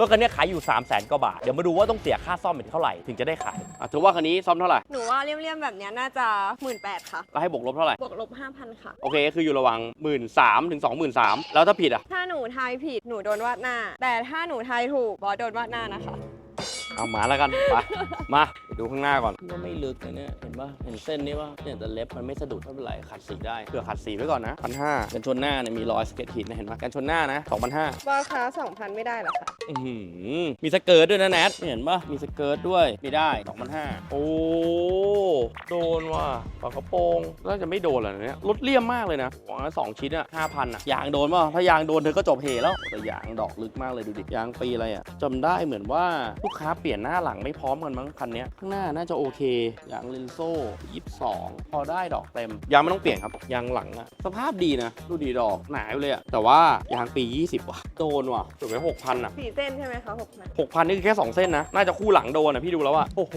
รถคันนี้ขายอยู่ 3 0 0แสนกว่าบาท เดี๋ยวมาดูว่าต้องเสียค่าซ่อมเป็นเท่าไหร่ ถึงจะได้ขายอะถือว่าคันนี้ซ่อมเท่าไหร่ หนูว่าเลี่ยมๆแบบเนี้ยน่าจะหมื่นแปดค่ะ แล้วให้บวกลบเท่าไหร่ บวกลบห้าพันค่ะ โอเคก็คืออยู่ระหว่าง1 3ื่นถึง2 3 0 0 0แล้วถ้าผิดอะ ถ้าหนูทายผิดหนูโดนวาดหน้า แต่ถ้าหนูทายถูกบอสโดนวาดหน้านะคะ เอามาแล้วกัน ไป มาไป ดูข้างหน้าก่อน ก็ไม่ลึกนะเนี่ย เห็นปะเห็นเส้นนี้ปะเนี่ยแต่เล็บมันไม่สะดุดไม่เป็นไรขัดสีได้เผื่อขัดสีไว้ก่อนนะพันห้ากันชนหน้าเนี่ยมีรอยสเก็ตหินนะเห็นปะกันชนหน้านะสองพันห้าบอสคะสองพันไม่ได้เหรอคะอื้อหือมีสเกิร์ตด้วยนะแนทเห็นปะมีสเกิร์ตด้วยไม่ได้สองพันห้าโอ้โดนว่ะฝากระโปรงแล้วจะไม่โดนเหรอเนี่ยรถเลี่ยมมากเลยนะหวังว่าสองชิ้นอะห้าพันอะยางโดนป่ะถ้ายางโดนเธอก็จบเหแล้วแต่ยางดอกลึกมากเลยดูดิยางปีอะไรอะจำได้เหมือนว่าลูกค้าเปลี่ยนหน้าหลังไม่พร้อมกันมั้งคันเนี้ยข้างหน้าน่าจะโอเค ยางเลนโซ่ยี่สองพอได้ดอกเต็ม ยางไม่ต้องเปลี่ยนครับ ยางหลังอะสภาพดีนะ ดูดีดอกหนาอยู่เลยอะแต่ว่ายางปี 20 ว่ะ โดนว่ะจบไปหกพันอะสี่เส้นใช่ไหมคะหกพันหกพันนี่คือแค่ 2 เส้นนะ น่าจะคู่หลังโดนนะพี่ดูแล้วว่าโอ้โห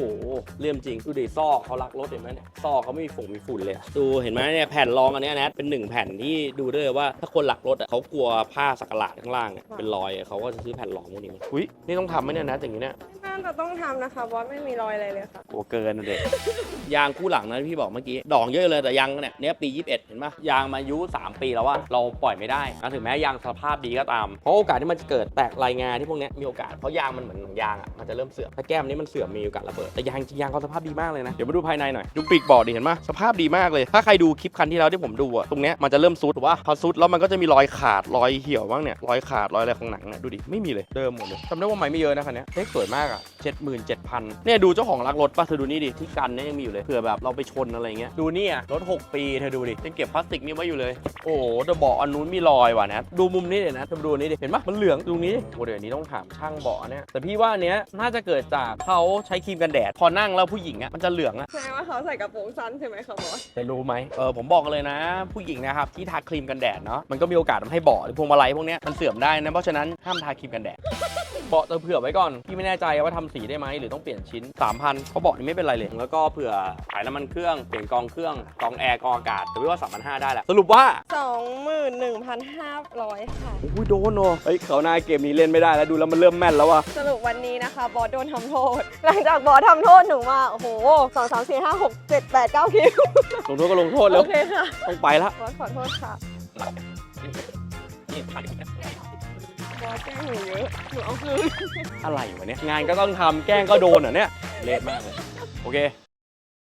เลี่ยมจริง ดูดิซอกเขารักรถเห็นไหมเนี่ยซอกเขาไม่มีฝุ่นมีฝุ่นเลยอะดูเห็นไหมเนี่ยแผ่นรองอันเนี้ยนะเป็นหนึ่งแผ่นที่ดูได้เลยว่าถ้าคนหลักรถอะเขากลัวผ้าสักหลาดข้างล่างเนี่ยเป็นรอยอะเขาก็จะซื้อแผ่นรองพวกนี้มาอุ้ยนี่ต้องทำไหมเนี่ยนะอย่างนี้เนี่ย น่าจะต้องทำนะคะบอสไม่มีรอยอะไรเลยค่ะ กลัวเกินนะเด็ก ยางคู่หลังนะที่พี่บอกเมื่อกี้ ดอกเยอะเลยแต่ยางเนี่ยเนี่ยปี 21 เห็นปะยางมาอายุ 3 ปีแล้วว่าเราปล่อยไม่ได้นะถึงแม้ยางสภาพดีก็ตาม เพราะโอกาสที่มันจะเกิดแตกลายงาที่พวกเนี้ยมีโอกาส เพราะยางมันเหมือนหนังยางอะ มันจะเริ่มเสื่อม ถ้าแก้มนี้มันเสื่อมมีโอกาสระเบิด แต่ยางจริงยางเขาสภาพดีมากเลยนะ เดี๋ยวมาดูภายในหน่อย ดูปีกบอร์ดดิเห็นปะสภาพดีมากเลย ถ้าใครดูคลิปคันที่แล้วที่ผมดูอะตรงเนี้ยมันจะเริ่มซุดถูกปะพอซุดแล้วมันก็จะมีรอยขาดรอยเหี่ยวบ้างเนี่ยรอยขาดรอยอะไรของหนังเนี่ยดูดิไม่มีเลยเดิมหมดเลยจำได้ว่าไม่ไม่เยอะนะคันเนี้ยเล็กสวยมากอะเจ็ดหมื่นเจ็ดพันเนี่ยดูเจ้าของรักรถป่ะเธอดูนี่ดิที่กันเนี่ยยังมีอยู่เลยเผื่อแบบเราไปชนอะไรเงี้ยดูเนี่ยรถ 6 ปีเธอดูดิยังเก็บพลาสติกนี่ไว้อยู่เลย โอ้โหเดอะเบาะอันนู้นมีรอยว่ะนะดูมุมนี้เดี๋ยวนะเธอดูอันนี้ดิเห็นปะมันเหลืองตรงนี้ดิโอ้เดี๋ยวนี้ต้องถามช่างเบาะเนี่ยแต่พี่ว่าอันเนี้ยน่าจะเกิดจากเขาใช้ครีมกันแดดพอนั่งแล้วผู้หญิงอะมันจะเหลืองอะแสดงว่าเขาใส่กระโปรงสั้นใช่ไหมคะบอสแต่รู้ไหมเออผมบอกเลยนะ ผู้หญิงนะครับที่ทาครีมกันแดดเนาะมันก็มีโอกาสทำให้เบาะหรือพวงมาลัยพวกเนี้ยมันเสื่อมได้นะเพราะฉะนั้นห้ามทาครีมกันแดด เบาะเธอเผื่อไว้ก่อน พี่ไม่แน่ใจว่าทำสีได้ไหมหรือต้องเปลี่ยนชิ้น 3,000เพราะเบาะนี่ไม่เป็นไรเลย แล้วก็เผื่อถ่ายน้ำมันเครื่อง เปลี่ยนกองเครื่อง กองแอร์กองอากาศแต่พี่ว่า3,500ได้แหละ สรุปว่าสองหมื่นหนึ่งพันห้าร้อยค่ะ โอ้ยโดนเนอะเฮ้ยเขาหน้าเกมนี้เล่นไม่ได้แล้วดูแล้วมันเริ่มแม่นแล้วว่ะสรุปวันนี้นะคะ บอสโดนทำโทษ หลังจากบอสทำโทษหนูมา โอ้โหสองสามสี่ห้าหกเจ็ดแปดเก้าคิวลงโทษก็ลงโทษแล้โอวเคค่ะ ต้องไปละบอสขอโทษค่ะ บอสแกล้งหนูเยอะหนูเอาคืนอะไรวะเนี่ยงานก็ต้องทำแกล้งก็โดนเหรอเนี่ยเละมากเลยโอเค